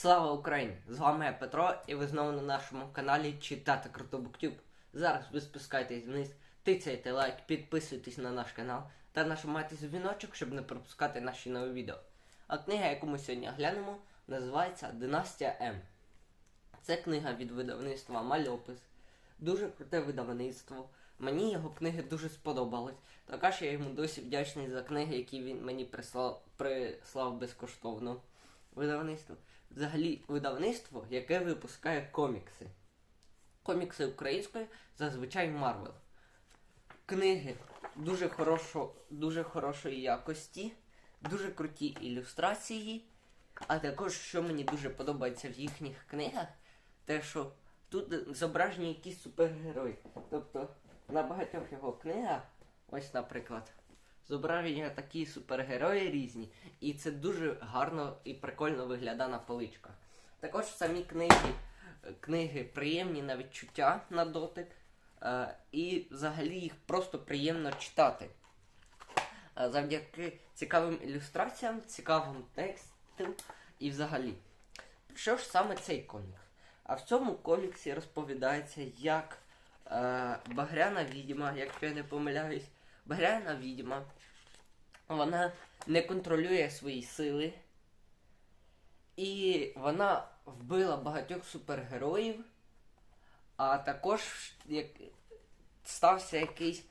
Слава Україні! З вами я Петро, і ви знову на нашому каналі Читати Круто Буктюб. Зараз ви спускайтесь вниз, тицяйте лайк, підписуйтесь на наш канал та нажимайте дзвіночок, щоб не пропускати наші нові відео. А книга, яку ми сьогодні глянемо, називається Династія М. Це книга від видавництва Мальопис. Дуже круте видавництво. Мені його книги дуже сподобались. Також я йому досі вдячний за книги, які він мені прислав, прислав безкоштовно. Видавництво. Взагалі, видавництво, яке випускає комікси. Комікси української, зазвичай Марвел. Книги дуже, хорошо, дуже хорошої якості, дуже круті ілюстрації. А також, що мені дуже подобається в їхніх книгах, те, що тут зображені якісь супергерої. Тобто на багатьох його книгах, ось, наприклад, зображені такі супергерої різні, і це дуже гарно і прикольно виглядає на поличках. Також самі книги, книги приємні на відчуття на дотик, е, і взагалі їх просто приємно читати. Е, Завдяки цікавим ілюстраціям, цікавим текстам і взагалі. Що ж саме цей комікс? А в цьому коміксі розповідається, як е, Багряна відьма, якщо я не помиляюсь, Багряна відьма, вона не контролює свої сили. І вона вбила багатьох супергероїв, а також як стався якийсь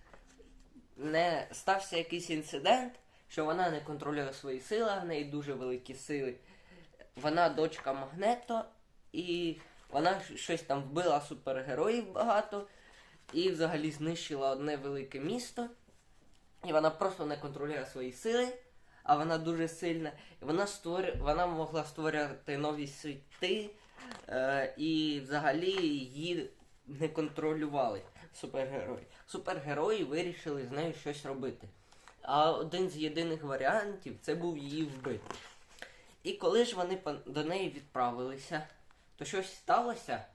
не стався якийсь інцидент, що вона не контролює свої сили, в неї дуже великі сили. Вона дочка Магнето, і вона щось там вбила супергероїв багато, і взагалі знищила одне велике місто. І вона просто не контролює свої сили, а вона дуже сильна. І вона створю... вона могла створювати нові світи, е... і взагалі її не контролювали супергерої. Супергерої вирішили з нею щось робити. А один з єдиних варіантів це був її вбити. І коли ж вони до неї відправилися, то щось сталося,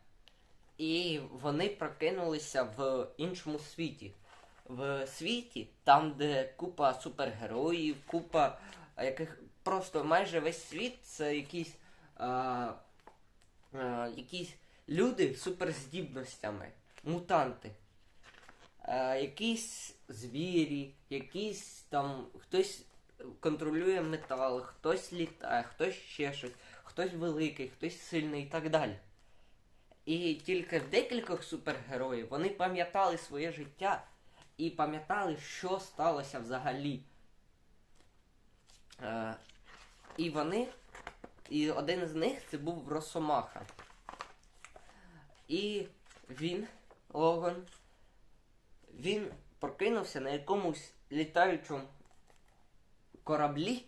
і вони прокинулися в іншому світі. В світі, там, де купа супергероїв, купа яких просто майже весь світ це якісь, а, а, якісь люди з суперздібностями, мутанти. А, якісь звірі, якісь там хтось контролює метал, хтось літає, хтось ще щось, хтось великий, хтось сильний і так далі. І тільки в декількох супергероїв вони пам'ятали своє життя і пам'ятали, що сталося взагалі. Е, і вони, і один з них це був Росомаха. І він, Логан, він прокинувся на якомусь літаючому кораблі,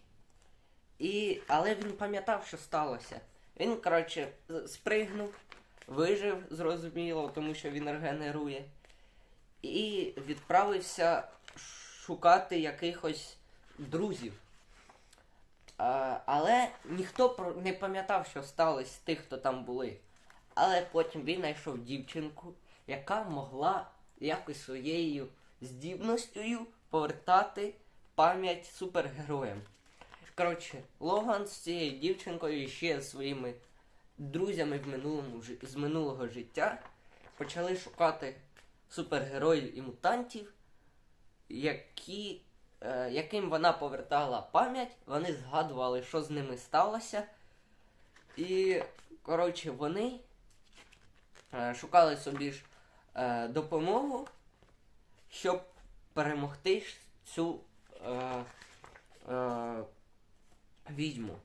і... але він пам'ятав, що сталося. Він, коротше, спригнув, вижив, зрозуміло, тому що він регенерує, і відправився шукати якихось друзів. А, але ніхто не пам'ятав, що сталося з тих, хто там були. Але потім він знайшов дівчинку, яка могла якось своєю здібністю повертати пам'ять супергероям. Коротше, Логан з цією дівчинкою і ще своїми друзями в минулому, з минулого життя почали шукати супергероїв і мутантів, які, е, яким вона повертала пам'ять, вони згадували, що з ними сталося. І, коротше, вони е, шукали собі ж е, допомогу, щоб перемогти цю е, е, відьму.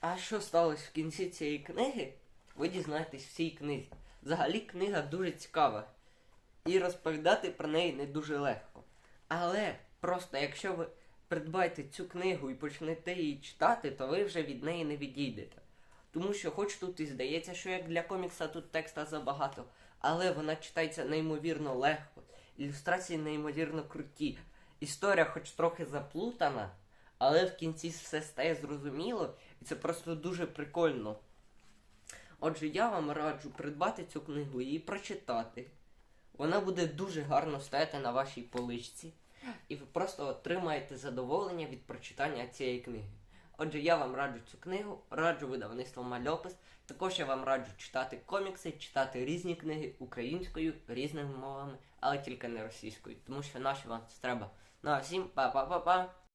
А що сталося в кінці цієї книги, ви дізнаєтесь в цій книзі. Взагалі книга дуже цікава. І розповідати про неї не дуже легко. Але просто якщо ви придбаєте цю книгу і почнете її читати, то ви вже від неї не відійдете. Тому що, хоч тут і здається, що як для комікса тут текста забагато, але вона читається неймовірно легко. Ілюстрації неймовірно круті. Історія, хоч трохи заплутана, але в кінці все стає зрозуміло, і це просто дуже прикольно. Отже, я вам раджу придбати цю книгу і прочитати. Вона буде дуже гарно стояти на вашій поличці, і ви просто отримаєте задоволення від прочитання цієї книги. Отже, я вам раджу цю книгу, раджу видавництво Мальопис. Також я вам раджу читати комікси, читати різні книги українською, різними мовами, але тільки не російською, тому що наші вам це треба. Ну а всім па-па-па-па!